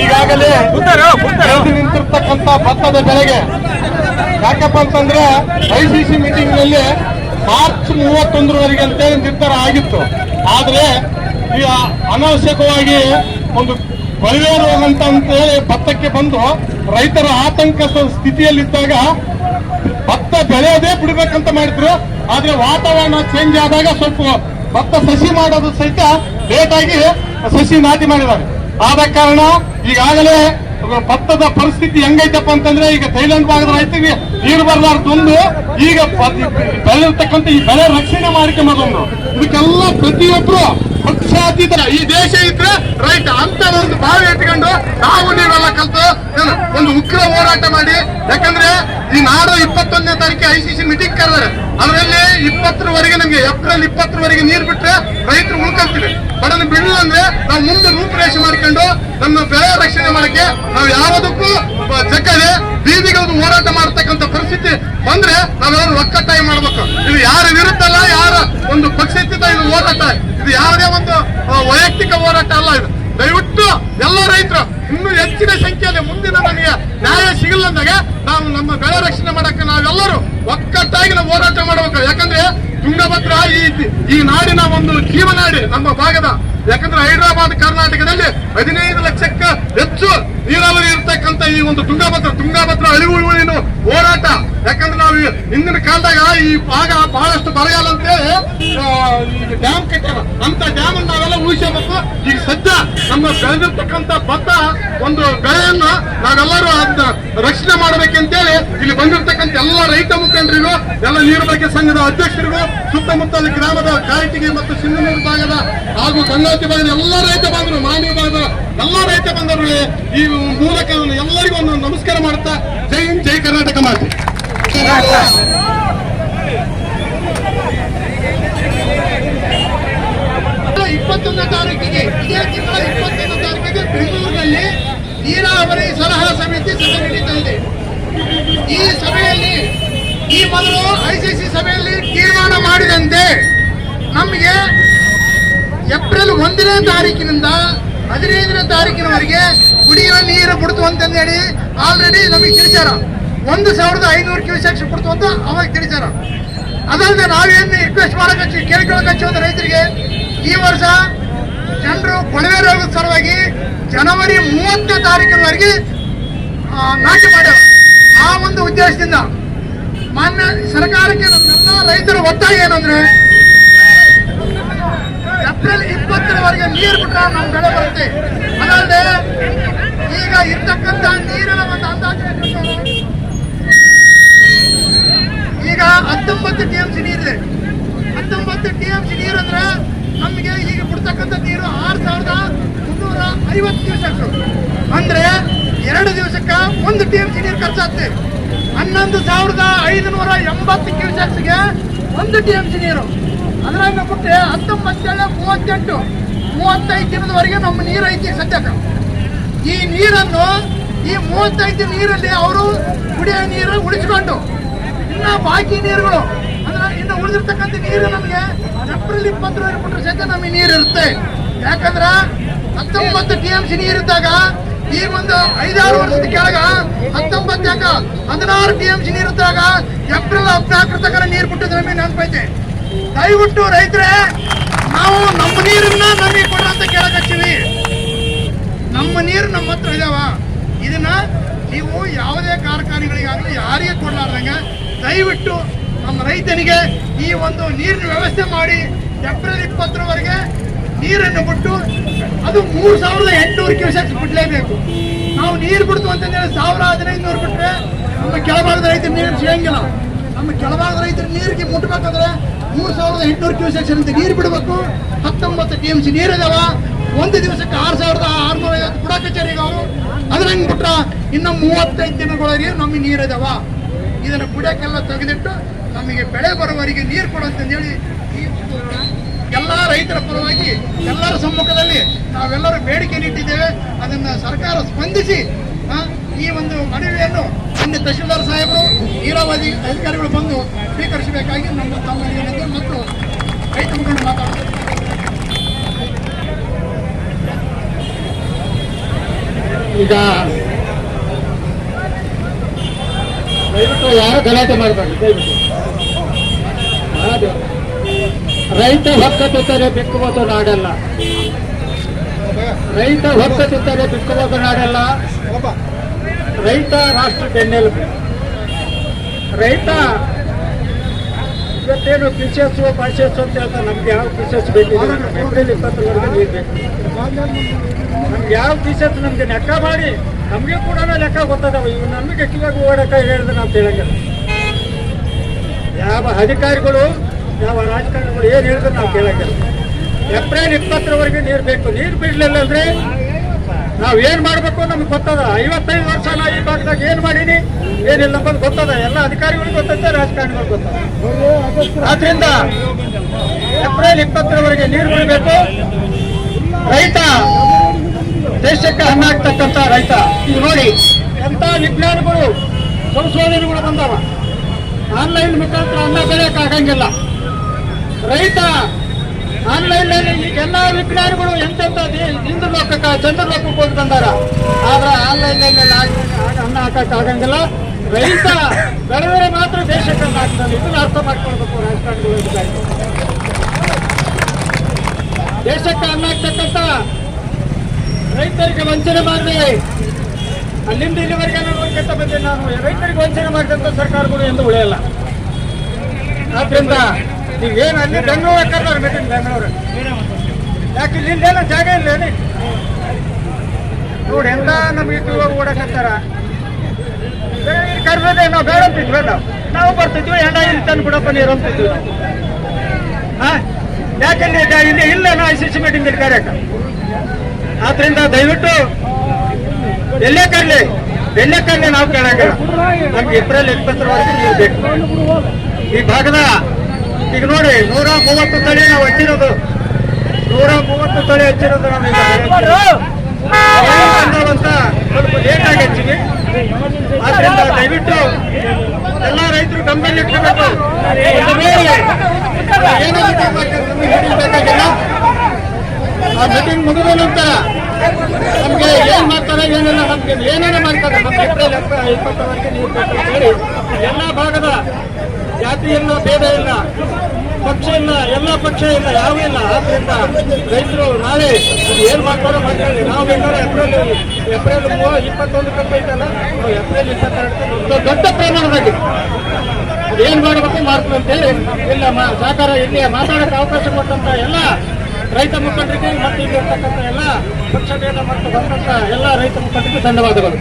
ಈಗಾಗಲೇ ನಿಂತಿರ್ತಕ್ಕಂಥ ಭತ್ತದ ಬೆಳೆಗೆ ಯಾಕಪ್ಪ ಅಂತಂದ್ರೆ ಐ ಸಿ ಸಿ ಮೀಟಿಂಗ್ನಲ್ಲಿ ಮಾರ್ಚ್ ಮೂವತ್ತೊಂದರವರೆಗೆ ಅಂತೇಳಿ ನಿರ್ಧಾರ ಆಗಿತ್ತು. ಆದ್ರೆ ಈ ಅನಾವಶ್ಯಕವಾಗಿ ಒಂದು ಕೊಳವೆ ರೋಗ ಅಂತ ಅಂತೇಳಿ ಭತ್ತಕ್ಕೆ ಬಂದು ರೈತರ ಆತಂಕ ಸ್ಥಿತಿಯಲ್ಲಿದ್ದಾಗ ಭತ್ತ ಬೆಳೆಯೋದೇ ಬಿಡ್ಬೇಕಂತ ಮಾಡಿದ್ರು. ಆದ್ರೆ ವಾತಾವರಣ ಚೇಂಜ್ ಆದಾಗ ಸ್ವಲ್ಪ ಭತ್ತ ಸಸಿ ಮಾಡೋದು ಸಹಿತ ಲೇಟ್ ಆಗಿ ಸಸಿ ನಾಟಿ ಮಾಡಿದ್ದಾರೆ. ಆದ ಕಾರಣ ಈಗಾಗಲೇ ಭತ್ತದ ಪರಿಸ್ಥಿತಿ ಹೆಂಗೈತಪ್ಪ ಅಂತಂದ್ರೆ ಈಗ ಥೈಲ್ಯಾಂಡ್ ಭಾಗದ ರೈತರಿಗೆ ನೀರು ಬರಲಾರ್ದೊಂದು ಈಗ ಬೆಳೆದಿರ್ತಕ್ಕಂಥ ಈ ಬೆಳೆ ರಕ್ಷಣೆ ಮಾಡ್ಕೊಂಬದೊಂದು ಇದಕ್ಕೆಲ್ಲ ಪ್ರತಿಯೊಬ್ರು ಪಕ್ಷಾತೀತರ ಈ ದೇಶ ಇದ್ರೆ ರೈತ ಅಂತ ಒಂದು ಭಾವ ಇಟ್ಕೊಂಡು ನಾವು ನೀವೆಲ್ಲ ಕಲ್ತು ಒಂದು ಉಗ್ರ ಹೋರಾಟ ಮಾಡಿ. ಯಾಕಂದ್ರೆ ಈ ನಾಡು ಇಪ್ಪತ್ತೊಂದನೇ ತಾರೀಕು ಐ ಸಿ ಸಿ ಮೀಟಿಂಗ್ ಕರೆದಾರೆ. ಅದರಲ್ಲಿ ಇಪ್ಪತ್ತರವರೆಗೆ ನಮ್ಗೆ ಏಪ್ರಿಲ್ ಇಪ್ಪತ್ತರವರೆಗೆ ನೀರು ಬಿಟ್ರೆ ರೈತರು ಉಳ್ಕೊಳ್ತೀವಿ. ಬಟ್ ಅದನ್ನು ಬಿಡಲ್ಲ ಅಂದ್ರೆ ನಾವು ಮುಂದೆ ರೂಪುರೇಷೆ ಮಾಡ್ಕೊಂಡು ನಮ್ಮ ಬೆಳೆ ರಕ್ಷಣೆ ಮಾಡಕ್ಕೆ ನಾವು ಯಾವುದಕ್ಕೂ ಜಗದೆ ಬೀದಿಗೆ ಹೋರಾಟ ಮಾಡತಕ್ಕಂತ ಪರಿಸ್ಥಿತಿ ಬಂದ್ರೆ ನಾವೆಲ್ಲರೂ ಒಕ್ಕಟ್ಟಾಗಿ ಮಾಡ್ಬೇಕು. ಇದು ಯಾರ ವಿರುದ್ಧ ಅಲ್ಲ, ಯಾರ ಒಂದು ಪಕ್ಷ ಇದು ಹೋರಾಟ. ಇದು ಯಾವುದೇ ಒಂದು ವೈಯಕ್ತಿಕ ಹೋರಾಟ ಅಲ್ಲ ಇದು ದಯವಿಟ್ಟು ಎಲ್ಲ ರೈತರು ಇನ್ನೂ ಹೆಚ್ಚಿನ ಸಂಖ್ಯೆಯಲ್ಲಿ ಮುಂದಿನ ನಮಗೆ ಸಿಗಲ್ಲ ಅಂದಾಗ ನಾವು ನಮ್ಮ ಬೆಳೆ ರಕ್ಷಣೆ ಮಾಡಕ್ಕೆ ನಾವೆಲ್ಲರೂ ಒಕ್ಕಟ್ಟಾಗಿ ನಾವು ಹೋರಾಟ ಮಾಡಬೇಕು. ಯಾಕಂದ್ರೆ ತುಂಗಭದ್ರ ಈ ಈ ನಾಡಿನ ಒಂದು ಜೀವನಾಡಿ ನಮ್ಮ ಭಾಗದ, ಯಾಕಂದ್ರೆ ಹೈದರಾಬಾದ್ ಕರ್ನಾಟಕದಲ್ಲಿ ಹದಿನೈದು ಇರ್ತಕ್ಕಂಥ ಈ ಒಂದು ತುಂಗಾಭದ್ರ ತುಂಗಾಭದ್ರ ಅಳಿವು ಉಳಿನು ಹೋರಾಟ. ಯಾಕಂದ್ರೆ ನಾವು ಈ ಹಿಂದಿನ ಕಾಲದಾಗ ಈ ಭಾಗ ಬಹಳಷ್ಟು ಬರಗಾಲಂತೆ ಈಗ ಡ್ಯಾಮ್ ಕಟ್ಟಾರ ಅಂತ ಡ್ಯಾಮ್ ನಾವೆಲ್ಲ ಉಳಿಸಬೇಕು ಈಗ ಸದ್ಯ ನಮ್ಮ ಬೆಳೆದಿರ್ತಕ್ಕಂಥ ಭತ್ತ ಒಂದು ಬೆಳೆಯನ್ನ ನಾವೆಲ್ಲರೂ ಅದನ್ನ ರಕ್ಷಣೆ ಮಾಡಬೇಕಂತೇಳಿ ಇಲ್ಲಿ ಬಂದಿರ್ತಕ್ಕಂಥ ಎಲ್ಲ ರೈತ ಮುಖಂಡರಿಗೂ, ಎಲ್ಲ ನೀರು ಬಗ್ಗೆ ಸಂಘದ ಅಧ್ಯಕ್ಷರಿಗೂ, ಸುತ್ತಮುತ್ತಲ ಗ್ರಾಮದ ಕಾಯಿಟಿಗೆ ಮತ್ತು ಸಿಂಧನೂರು ಭಾಗದ ಹಾಗೂ ಗಂಗಾವತಿ ಭಾಗದ ಎಲ್ಲ ರೈತ ಬಾಂಧವರು ಮಾನ್ಯ ಭಾಗದ ಎಲ್ಲ ರೈತ ಬಂದರು ಈ ಮೂಲಕ ಎಲ್ಲರಿಗೂ ಒಂದು ನಮಸ್ಕಾರ ಮಾಡುತ್ತಾ ಜೈ ಹಿಂದ್, ಜೈ ಕರ್ನಾಟಕ ಮಾತು. ಇಪ್ಪತ್ತೊಂದನೇ ತಾರೀಕಿಗೆ, ಇದೇ ತಿಂಗಳ ಇಪ್ಪತ್ತೊಂದನೇ ತಾರೀಕಿಗೆ ಬೆಂಗಳೂರಿನಲ್ಲಿ ನೀರಾವರಿ ಸಲಹಾ ಸಮಿತಿ ಸಭೆ ನಡೀತಾ ಇದೆ. ಈ ಸಭೆಯಲ್ಲಿ ಈ ಮೊದಲು ಐಸಿಸಿ ಸಭೆಯಲ್ಲಿ ತೀರ್ಮಾನ ಮಾಡಿದಂತೆ ನಮಗೆ ಏಪ್ರಿಲ್ ಒಂದನೇ ತಾರೀಕಿನಿಂದ ಹದಿನೈದನೇ ತಾರೀಕಿನವರೆಗೆ ಕುಡಿಯುವ ನೀರು ಬಿಡ್ತು ಅಂತಂದೇಳಿ ಆಲ್ರೆಡಿ ನಮಗೆ ತಿಳಿಸ್ಯಾರ. ಒಂದು ಸಾವಿರದ ಐನೂರು ಕ್ಯೂಸೆಕ್ಸ್ ಬಿಡ್ತು ಅಂತ ಅವಾಗ ತಿಳಿಸ್ಯಾರ. ಅದಲ್ಲದೆ ನಾವೇನು ರಿಕ್ವೆಸ್ಟ್ ಮಾಡಕ್ಕೆ ಕೇಳ್ಕೊಳಕ್ಕೆ ಅಂತ ರೈತರಿಗೆ, ಈ ವರ್ಷ ಜನರು ಕೊಳವೆ ರೋಗದ ಸಲುವಾಗಿ ಜನವರಿ ಮೂವತ್ತನೇ ತಾರೀಕಿನವರೆಗೆ ನಾಟಿ ಮಾಡ್ಯಾರ. ಆ ಒಂದು ಉದ್ದೇಶದಿಂದ ಮಾನ್ಯ ಸರ್ಕಾರಕ್ಕೆ ನಮ್ಮೆಲ್ಲ ರೈತರ ಒತ್ತಾಯ ಏನಂದ್ರೆ ಏಪ್ರಿಲ್ ಇಪ್ಪತ್ತರವರೆಗೆ ನೀರು ಬಿಟ್ರೆ ನಮ್ಮ ಬೆಳೆ ಬರುತ್ತೆ. ಅದಲ್ಲದೆ ಈಗ ಇರ್ತಕ್ಕಂಥ ನೀರಿನ ಒಂದು ಅಂದಾಜು? ಈಗ ಹತ್ತೊಂಬತ್ತು ಟಿ ಎಂ ಸಿ ನೀರಿದೆ. ಹತ್ತೊಂಬತ್ತು ಟಿ ಎಂ ಸಿ ನೀರು ಅಂದ್ರೆ ನಮಗೆ ಈಗ ಬಿಡ್ತಕ್ಕಂಥ ನೀರು ಆರು ಸಾವಿರದ ಮುನ್ನೂರ ಐವತ್ತು ದಿವಸಕ್ಕೆ ಅಂದ್ರೆ ಎರಡು ದಿವಸಕ್ಕೆ ಒಂದು ಟಿ ಎಂ ಸಿ ನೀರು ಖರ್ಚಾಗ್ತದೆ. ಹನ್ನೊಂದು ಸಾವಿರದ ಐದುನೂರ ಎಂಬತ್ತು ಕ್ಯೂಸೆಕ್ಸ್ಗೆ ಒಂದು ಟಿ ಎಂ ಸಿ ನೀರು. ಅದ್ರಾಗ ಬಿಟ್ಟರೆ ಹತ್ತೊಂಬತ್ತೇಳು ಮೂವತ್ತೆಂಟು ಮೂವತ್ತೈದು ದಿನದವರೆಗೆ ನಮ್ಮ ನೀರು ಐತಿ ಸದ್ಯಕ್ಕೆ. ಈ ನೀರನ್ನು, ಈ ಮೂವತ್ತೈದು ನೀರಲ್ಲಿ ಅವರು ಕುಡಿಯೋ ನೀರು ಉಳಿಸ್ಕೊಂಡು, ಇನ್ನ ಬಾಕಿ ನೀರುಗಳು ಅಂದ್ರೆ ಇನ್ನು ಉಳಿದಿರ್ತಕ್ಕಂಥ ನೀರು ನಮಗೆ ಏಪ್ರಿಲ್ ಇಪ್ಪತ್ತರವರೆಗೆ ಬಿಟ್ಟರೆ ಸದ್ಯ ನಮಗೆ ನೀರು ಇರುತ್ತೆ. ಯಾಕಂದ್ರೆ ಹತ್ತೊಂಬತ್ತು ಟಿ ಎಂ ಸಿ ನೀರಿದ್ದಾಗ ಈ ಒಂದು ಐದಾರು ವರ್ಷದ ಕೆಳಗ ಹತ್ತೊಂಬತ್ತು ಯಾಕ ಹದಿನಾರು ಟಿ ಎಂ ಸಿ ನೀರಿದ್ದಾಗ ಏಪ್ರಿಲ್ ಹದಿನಾಲ್ಕರ ತನಕ ನೀರು ಬಿಟ್ಟಿದ್ದು ನಮಗೆ ನೆನಪೈತೆ. ದಯವಿಟ್ಟು ರೈತರೇ, ನಾವು ನಮ್ಮ ನೀರನ್ನ ನಮಗೆ ಕೊಡ ಅಂತ ಕೇಳಕತ್ತೀವಿ ನಮ್ಮ ನೀರು ನಮ್ಮ ಹತ್ರ ಇದಾವ. ಇದನ್ನ ನೀವು ಯಾವುದೇ ಕಾರ್ಖಾನೆಗಳಿಗಾಗಲಿ ಯಾರಿಗೆ ಕೊಡಲಾರ್ದಂಗೆ ದಯವಿಟ್ಟು ನಮ್ಮ ರೈತನಿಗೆ ಈ ಒಂದು ನೀರಿನ ವ್ಯವಸ್ಥೆ ಮಾಡಿ ಏಪ್ರಿಲ್ ಇಪ್ಪತ್ತರವರೆಗೆ ನೀರನ್ನು ಬಿಟ್ಟು ಅದು ಮೂರು ಸಾವಿರದ ಎಂಟುನೂರು ಕ್ಯೂಸೆಕ್ಸ್ ಬಿಡಲೇಬೇಕು. ನಾವು ನೀರು ಬಿಡ್ತು ಅಂತಂದ್ರೆ ಸಾವಿರ ಹದಿನೈದು ನೂರು ಬಿಟ್ಟರೆ ನಮ್ಮ ಕೆಳಭಾಗದ ರೈತರು ನೀರು ಸಿಗಂಗಿಲ್ಲ ನಮ್ಮ ಕೆಳಭಾಗದ ರೈತರು ನೀರಿಗೆ ಮುಟ್ಬೇಕಂದ್ರೆ ಮೂರು ಸಾವಿರದ ಎಂಟುನೂರು ಕ್ಯೂಸೆಕ್ಸ್ ಅಂತ ನೀರು ಬಿಡಬೇಕು. ಹತ್ತೊಂಬತ್ತು ಟಿ ಎಂ ಸಿ ಒಂದು ದಿವಸಕ್ಕೆ ಆರು ಸಾವಿರದ ಆರುನೂರ ಐವತ್ತು ಬುಡ ಕಚೇರಿಗಾವು ಅದ್ರ ಹೆಂಗೆ ಬಿಟ್ರ? ಇನ್ನು ಮೂವತ್ತೈದು ದಿನಗಳಿಗೆ ನಮಗೆ ನೀರಿದಾವ ಇದನ್ನು ಬುಡಕ್ಕೆಲ್ಲ ತೆಗೆದಿಟ್ಟು ನಮಗೆ ಬೆಳೆ ಬರುವವರಿಗೆ ನೀರು ಕೊಡೋಂತಂದೇಳಿ ಈ ಎಲ್ಲ ರೈತರ ಪರವಾಗಿ ಎಲ್ಲರ ಸಮ್ಮುಖದಲ್ಲಿ ನಾವೆಲ್ಲರೂ ಬೇಡಿಕೆ ನೀಟ್ಟಿದ್ದೇವೆ ಅದನ್ನ ಸರ್ಕಾರ ಸ್ಪಂದಿಸಿ ಈ ಒಂದು ಮನವಿಯನ್ನು ಅಲ್ಲಿ ತಹಶೀಲ್ದಾರ್ ಸಾಹೇಬರು ನೀರಾವರಿ ಅಧಿಕಾರಿಗಳು ಬಂದು ಸ್ವೀಕರಿಸಬೇಕಾಗಿ ನಮ್ಮ ತಮ್ಮ ಮತ್ತು ರೈತ ತುಂಬಿಕೊಂಡು ಮಾತಾಡ್ತಾರೆ. ಈಗ ದಯವಿಟ್ಟು ಯಾರು ಗಲಾಟೆ ಮಾಡಬಾರ್ದು? ದಯವಿಟ್ಟು. ರೈತ ಹೊಕ್ಕ ಹೊಕ್ಕತ್ತಿದ್ದರೆ ಬಿಕ್ಕುವುದು ನಾಡಲ್ಲ. ರೈತ ಹೊಕ್ಕತ್ತಿದ್ದರೆ ಬಿಕ್ಕುವುದು ನಾಡಲ್ಲ. ರೈತ ರಾಷ್ಟ್ರ ಬೆನ್ನೆಲುಬು. ರೈತ ಇವತ್ತೇನು ಪಿಸೆಸ್ಸು ಪಾಸೆಸ್ಸು ಅಂತ ಹೇಳ್ತಾರೆ. ನಮ್ಗೆ ಯಾವ ಪಿಸೆಸ್ ಬೇಕಿದೆ ಏಪ್ರಿಲ್ ಇಪ್ಪತ್ತರವರೆಗೆ ನೀರು ಬೇಕು. ನಮ್ಗೆ ಯಾವ ಪಿಸೆಸ್ ನಮ್ಗೆ ಲೆಕ್ಕ ಮಾಡಿ, ನಮಗೆ ಕೂಡ ಲೆಕ್ಕ ಗೊತ್ತದವ. ಇವು ನಮಗೆ ಕಿವಾಗ ಓಡಕ ಹೇಳಿದ್ರೆ ನಾವು ಕೇಳಂಗಿಲ್ಲ. ಯಾವ ಅಧಿಕಾರಿಗಳು, ಯಾವ ರಾಜಕಾರಣಿಗಳು ಏನು ಹೇಳಿದ್ರೆ ನಾವು ಕೇಳಂಗಿಲ್ಲ. ಏಪ್ರಿಲ್ ಇಪ್ಪತ್ತರವರೆಗೆ ನೀರು ಬೇಕು. ನೀರು ಬಿಡಲಿಲ್ಲ ಅಂದ್ರೆ ನಾವು ಏನು ಮಾಡ್ಬೇಕು ನಮ್ಗೆ ಗೊತ್ತದ. ಐವತ್ತೈದು ನಾ ಏನ್ ಮಾಡೀನಿ ಏನಿಲ್ಲ ಅಂತ ಗೊತ್ತದ. ಎಲ್ಲ ಅಧಿಕಾರಿಗಳು ಗೊತ್ತಂತೆ ರಾಜಕಾರಣಿಗಳು ಗೊತ್ತ ಆದ್ರಿಂದ ಏಪ್ರಿಲ್ ಇಪ್ಪತ್ತರವರೆಗೆ ನೀರು ಬಿಡಬೇಕು ರೈತ, ದೇಶಕ್ಕೆ ಹಣ್ಣಾಗ್ತಕ್ಕಂತ ರೈತ. ಈಗ ನೋಡಿ ಎಂತ ವಿಜ್ಞಾನಿಗಳು, ಸಂಶೋಧನೆಗಳು ಬಂದವ. ಆನ್ಲೈನ್ ಮುಖಾಂತರ ಅನ್ನ ಬೆಳೆಯಕ್ಕೆ ಆಗಂಗಿಲ್ಲ. ರೈತ ಆನ್ಲೈನ್ನಲ್ಲಿ ಈಗ ಎಲ್ಲಾ ವಿಜ್ಞಾನಿಗಳು ಎಂತೆಂತ ಹಿಂದೂ ಲೋಕಕ್ಕೆ, ಚಂದ್ರ ಲೋಕಕ್ಕೆ ಹೋಗಿ ಬಂದಾರ. ಆದ್ರೆ ಆನ್ಲೈನ್ನಲ್ಲಿ ಅನ್ನ ಹಾಕಕ್ಕೆ ಆಗಂಗಿಲ್ಲ. ರೈತ ಬೆಳೆದರೆ ಮಾತ್ರ ದೇಶಕ್ಕೆ ಆಗ್ತಾನೆ ಇದನ್ನ ಅರ್ಥ ಮಾಡ್ಕೊಳ್ಬೇಕು ರಾಜಕಾರಣಿಗಳು. ದೇಶಕ್ಕೆ ಅನ್ನ ಆಗ್ತಕ್ಕಂಥ ರೈತರಿಗೆ ವಂಚನೆ ಮಾಡಿ ಅಲ್ಲಿಂದ ಇಲ್ಲಿವರೆಗೆ ನೋಡ್ಕೊಂತ ಬಂದೆ. ನಾನು ರೈತರಿಗೆ ವಂಚನೆ ಮಾಡಿದಂಥ ಸರ್ಕಾರಗಳು ಎಂದು ಉಳಿಯಲ್ಲ. ಆದ್ರಿಂದ ನೀವೇನು ಅಲ್ಲಿ ಬೆಂಗಳೂರು ಕರ್ನಾರ ಮೀಟಿಂಗ್ ಬೆಂಗಳೂರು? ಯಾಕೆ ಇಲ್ಲೇನೋ ಜಾಗ ಇಲ್ಲ ನೋಡಿ ಎಂತ ನಮ್ಗೆ ಇವಾಗ ಓಡಕತ್ತಾರ ಕರ್ಬೇದೆ ನಾವು ಬೇಡ ಅಂತಿದ್ವಿ ನಾವು. ನಾವು ಬರ್ತಿದ್ವಿ, ಹೆಂಡ ಇಲ್ಲಿ ತಂದು ಬಿಡಪ್ಪ ನೀರು ಅಂತಿದ್ವಿ ಹಾಂ ಹಾ? ಯಾಕೆ ಇಲ್ಲಿ ಇಲ್ಲ ನಾ ಐ ಸಿ ಸಿ ಮೀಟಿಂಗ್ ಇಲ್ಲಿ ಕರೆಯಕ ಆದ್ರಿಂದ ದಯವಿಟ್ಟು ಎಲ್ಲೇ ಕರ್ಲಿ ಎಲ್ಲೇ ಕರ್ಲಿ ನಾವು ಕೇಳಂಗಿಲ್ಲ. ನಮ್ಗೆ ಏಪ್ರಿಲ್ ಇಪ್ಪತ್ತರವರೆಗೆ ನೀವು ಬೇಕು. ಈ ಭಾಗದ ಈಗ ನೋಡಿ ನೂರ ಮೂವತ್ತು ತಳಿ ನಾವು ಹಚ್ಚಿರೋದು. ನೂರ ಮೂವತ್ತು ತಳಿ ಹಚ್ಚಿರೋದು ನಾವು ಅಂತ ಸ್ವಲ್ಪ ಲೇಟ್ ಆಗಿ ಹಚ್ಚಿವಿ ಆದ್ರಿಂದ ದಯವಿಟ್ಟು ಎಲ್ಲ ರೈತರು ಗಂಭೀರ ಇಟ್ಕೋಬೇಕು. ಬೇಕಾಗಿಲ್ಲ ಆ ಮೀಟಿಂಗ್ ಮುಗಿದ ನಂತರ ನಮ್ಗೆ ಏನ್ ಮಾಡ್ತಾರೆ ಏನಿಲ್ಲ ನಮ್ಗೆ ಏನೇನೇ ಮಾಡ್ತಾರೆ ನಮ್ಗೆ ಏಪ್ರಿಲ್ ಇಪ್ಪತ್ತರವರೆಗೆ ಹೇಳಿ. ಎಲ್ಲ ಭಾಗದ ಜಾತಿ ಇಲ್ಲ ಭೇದ ಇಲ್ಲ ಪಕ್ಷ ಇಲ್ಲ ಎಲ್ಲ ಪಕ್ಷ ಇಲ್ಲ ಯಾವ ಇಲ್ಲ. ಆದ್ರಿಂದ ರೈತರು ನಾಳೆ ಏನ್ ಮಾಡ್ತಾರೋ ಮಾಡ್ಕೊಳ್ಳಿ ನಾವು ಬೇಕಾದ್ರೆ ಏಪ್ರಿಲ್ ಏಪ್ರಿಲ್ ಇಪ್ಪತ್ತೊಂದು ಕಂತ ಐತಲ್ಲ? ಏಪ್ರಿಲ್ ಇಪ್ಪತ್ತೆರಡು ದೊಡ್ಡ ಪ್ರಮಾಣದಲ್ಲಿ. ಏನ್ ಮಾಡಬೇಕು ಅಂತ ಹೇಳಿ ಇಲ್ಲ ಸಹಕಾರ ಇಲ್ಲಿ ಮಾತಾಡಕ್ಕೆ ಅವಕಾಶ ಕೊಟ್ಟಂತ ಎಲ್ಲ ರೈತ ಮುಖಂಡರಿಗೆ, ಮತ್ತೆ ಇಲ್ಲಿ ಇರ್ತಕ್ಕಂಥ ಎಲ್ಲ ಪಕ್ಷ ಭೇದ ಮತ್ತು ಬಂದಂತ ಎಲ್ಲ ರೈತ ಮುಖಂಡರಿಗೆ ಧನ್ಯವಾದಗಳು.